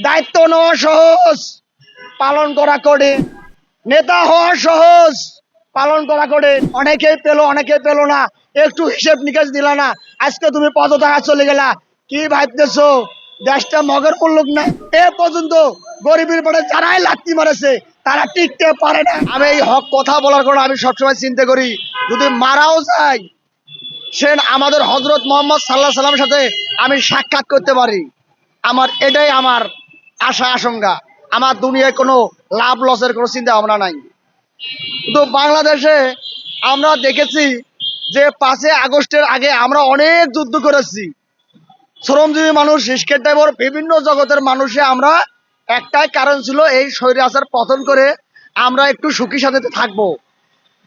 দায়িত্ব নেওয়া সহজ, পালন করা কঠিন। নেতা হওয়া সহজ, পালন করা কঠিন। অনেকেই পেল অনেকেই পেল না। একটু হিসেব নিকাশ দিল না। আজকে তুমি পদটাকা চলে গেলা। কি ভাবতেছো? দেশটা মগের মুল্লুক না? এ পর্যন্ত গরিবের পরে যারাই লাত্তি মারেছে, তারা টিকতে পারে না। আমি এই হক কথা বলার কারণে আমি সবসময় চিন্তা করি। যদি মারাও যায়, সে আমাদের হজরত মোহাম্মদ সাল্লাহ সাল্লামের সাথে আমি সাক্ষাৎ করতে পারি। আমার এটাই আমার আশা, আশঙ্কা। আমার দুনিয়ায় কোনো লাভ, লসের কোনো চিন্তা ভাবনা নাই। কিন্তু বাংলাদেশে আমরা দেখেছি যে পাঁচে আগস্টের আগে আমরা অনেক যুদ্ধ করেছি। শ্রমজীবী মানুষ, রিস্কের ড্রাইভার বিভিন্ন জগতের মানুষে আমরা একটাই কারণ ছিল এই স্বৈরাচার পতন করে আমরা একটু সুখী সাথে থাকব।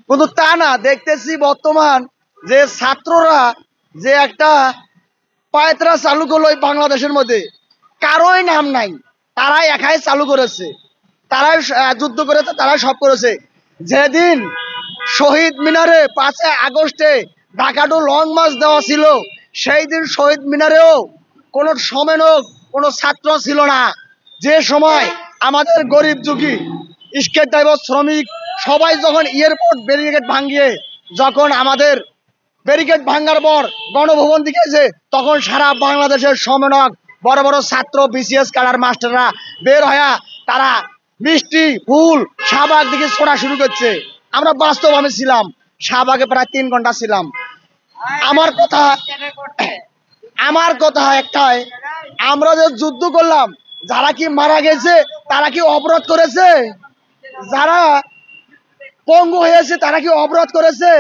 কিন্তু তা না, দেখতেছি বর্তমান যে ছাত্ররা যে একটা পায়তরা চালু করল বাংলাদেশের মধ্যে। কারোই নাম নাই। তারাই একাই চালু করেছে। তারাই যুদ্ধ করেছে, তারাই সব করেছে। যেদিন শহীদ মিনারে পাঁচে আগস্টে ঢাকাটু লং মার্চ দেওয়া ছিল, সেই দিন শহীদ মিনারেও কোনো সমেনক, কোনো ছাত্র ছিল না। যে সময় আমাদের গরিব যুগী স্কেট ড্রাইভার, শ্রমিক, সবাই যখন এয়ারপোর্ট ব্যারিকেড ভাঙিয়ে, যখন আমাদের ব্যারিকেড ভাঙার পর গণভবন দিকেছে, তখন সারা বাংলাদেশের সমনক বড় বড় ছাত্র বিসিএস কালার মাস্টাররা বের হয়ে তারা মিষ্টি ফুল শাহবাগ দিকে ছোড়া শুরু করছে। আমরা বাস্তব আমি ছিলাম, শাহবাগে প্রায় তিন ঘণ্টা ছিলাম। আমার কথা আমার কথা একটাই, আমরা যে যুদ্ধ করলাম, যারা কি মারা গেছে, তারা কি অবরোধ করেছে? যারা পঙ্গু হয়েছে, তারা কি অবরোধ করেছে?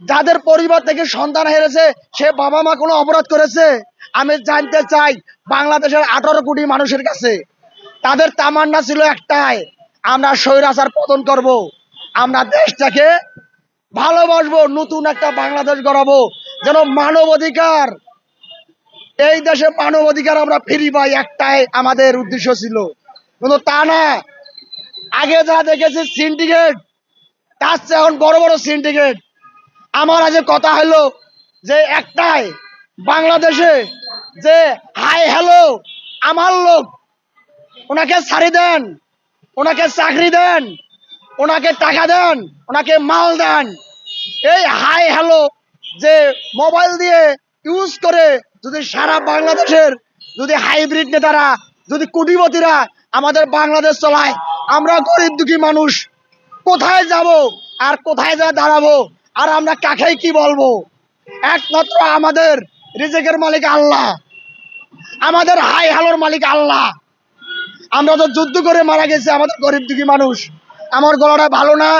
যাদের পরিবার থেকে সন্তান হেরেছে, সে বাবা মা কোনো অপরাধ করেছে? আমি জানতে চাই বাংলাদেশের আঠারো কোটি মানুষের কাছে। তাদের তামান্না ছিল একটাই, আমরা স্বৈরাচার পতন করব। আমরা দেশটাকে ভালোবাসবো, নতুন একটা বাংলাদেশ গড়াবো। যেন মানব অধিকার, এই দেশে মানব অধিকার আমরা ফিরি পাই একটাই আমাদের উদ্দেশ্য ছিল। কিন্তু তা না। আগে যা দেখেছি সিন্ডিকেট তার চেয়ে এখন বড় বড় সিন্ডিকেট আমার আজ কথা হলো যে একটাই, বাংলাদেশে যে হাই হ্যালো, আমার লোক, ওনাকে ছাড়ি দেন, ওনাকে চাকরি দেন, ওনাকে টাকা দেন, ওনাকে মাল দেন। এই হাই হ্যালো যে মোবাইল দিয়ে ইউজ করে যদি সারা বাংলাদেশের যদি হাইব্রিড নেতারা, যদি কোটিপতিরা আমাদের বাংলাদেশ চলায়, আমরা গরিব দুঃখী মানুষ কোথায় যাব আর কোথায় যা দাঁড়াবো? আর আমরা কাকেই কি বলব? একমাত্র আমাদের রিজেকের মালিক আল্লাহ। আমাদের হাই হালোর মালিক আল্লাহ। আমরা তো যুদ্ধ করে মারা গেছি, আমাদের গরিব দুঃখী মানুষ। আমার গলাটা ভালো না,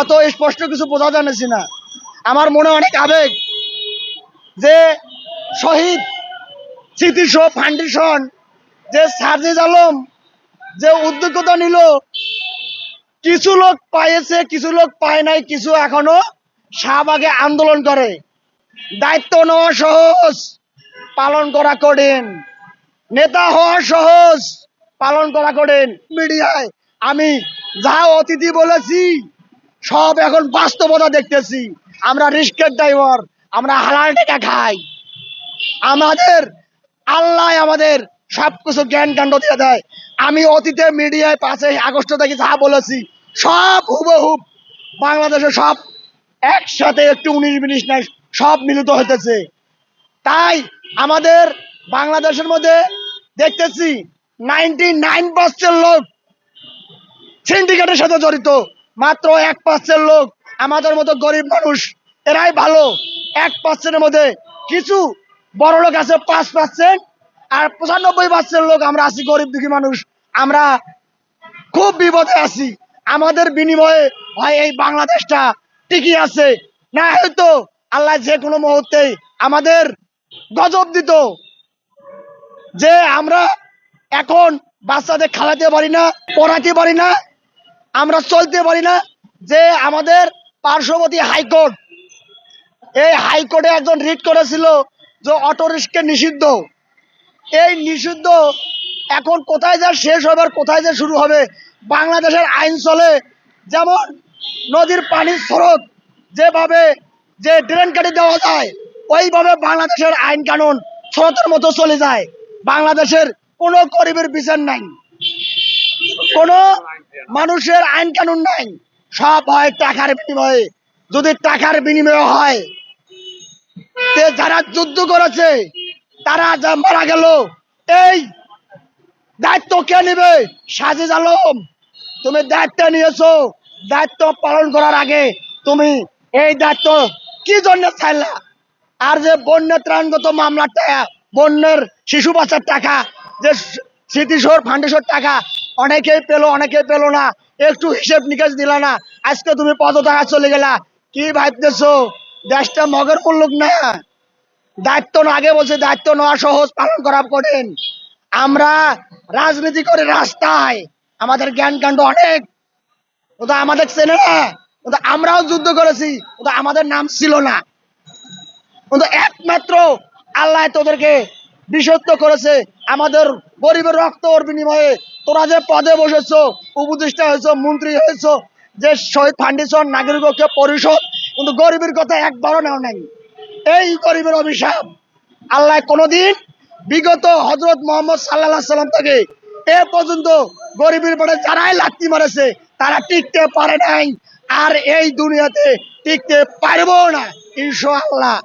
অত স্পষ্ট কিছু বোঝা জানেছি না। আমার মনে অনেক আবেগ যে শহীদ স্মৃতিস ফাউন্ডেশন, যে সার্জিজ আলম যে উদ্যোগতা নিল, কিছু লোক পাইছে কিছু লোক পায় নাই, কিছু এখনও শাহবাগে আন্দোলন করে। দায়িত্ব নেওয়া সহজ, পালন করা কঠিন। নেতা হওয়া সহজ, পালন করা কঠিন। মিডিয়ায় আমি যা অতিথি বলেছি, সব এখন বাস্তবতা দেখতেছি। আমরা রিস্কের ড্রাইভার, আমরা হালাল টাকা খাই। আমাদের, আল্লাহ আমাদের সবকিছু জ্ঞান কাণ্ড দিয়ে দেয়। আমি অতীতে মিডিয়ায় পাঁচে আগস্ট থেকে যা বলেছি, সব হুবহুব বাংলাদেশে সব একসাথে একটু উনিশ মিনিট নাই, সব মিলিত হইতেছে। তাই আমাদের বাংলাদেশের মধ্যে দেখতেছি নাইনটি নাইন পার্সেন্ট লোক সিন্ডিকেটের সাথে জড়িত, মাত্র এক পার্সেন্ট লোক আমাদের মতো গরিব মানুষ, এরাই ভালো। এক পার্সেন্টের মধ্যে কিছু বড় লোক আছে, পাঁচ পার্সেন্ট আর পঁচানব্বই পার্সেন্ট লোক আমরা আছি গরিব দুঃখী মানুষ। আমরা খুব বিপদে আছি। আমাদের বিনিময়ে হয় এই বাংলাদেশটা। টিকে আছে। না হয়তো আল্লাহ যে কোনো মুহূর্তেই আমাদের গজব দিত। যে আমরা এখন বাচ্চাদের খাওয়াতে পারি না, পড়াতে পারি না, আমরা চলতে পারি না, যে আমাদের পার্শ্ববর্তী হাইকোর্ট, এই হাইকোর্টে একজন রিট করেছিল যে অটো রিক্সা নিষিদ্ধ। এই নিষিদ্ধ এখন কোথায় যা শেষ হবে আর কোথায় যা শুরু হবে, বাংলাদেশের আইন চলে। যেমন নদীর পানির স্রোত যেভাবে যে ড্রেন কাটি দেওয়া যায়, ওইভাবে বাংলাদেশের আইন কানুন স্রোতের মতো চলে যায়। বাংলাদেশের কোনো গরিবের বিচার নাই। কোনো মানুষের আইন কানুন নাই। সব হয় টাকার বিনিময়ে। যদি টাকার বিনিময়ে হয় যারা যুদ্ধ করেছে, তারা যা মারা গেল, এই দায়িত্ব কে নেবে? সাজিদ আলম, তুমি দায়িত্ব নিয়েছো। দায়িত্ব পালন করার আগে তুমি এই দায়িত্ব কি জন্য চাইলা আর যে বন্যা ত্রাণগত মামলার টাকা, বন্যার শিশু বাচ্চার টাকা, যে স্মৃতিসোর ফাউন্ডেশন টাকা অনেকেই পেল অনেকেই পেল না। একটু হিসেব নিকাশ দিলা না। আজকে তুমি পদটাকা চলে গেলা। কি ভাবতেছো? দেশটা মগের মুল্লুক না? দায়িত্ব না, আগে বলছে দায়িত্ব নেওয়া সহজ, পালন করা কঠিন। আমরা রাজনীতি করে রাস্তায়। আমাদের জ্ঞান কাণ্ড অনেক ও তো আমাদের চেনে না। ও তো আমরাও যুদ্ধ করেছি। ও তো আমাদের নাম ছিল না। কিন্তু একমাত্র আল্লাহ তোদেরকে বিশ্বস্ত করেছে। আমাদের গরিবের রক্ত ওর বিনিময়ে তোরা যে পদে বসেছো, উপদেষ্টা হয়েছো, মন্ত্রী হয়েছো, যে শহীদ ফাউন্ডেশন, নাগরিক ঐক্য পরিষদ, কিন্তু গরিবের কথা একবারও নেওয়া নাই। এই গরিবের অভিশাপ আল্লাহ কোনোদিন বিগত হজরত মোহাম্মদ সাল্লাহ সাল্লাম থেকে এ পর্যন্ত গরিবের পরে যারাই লাত্তি মারেছে তারা টিকতে পারে নাই। আর এই দুনিয়াতে টিকতে পারব না ইনশাআল্লাহ।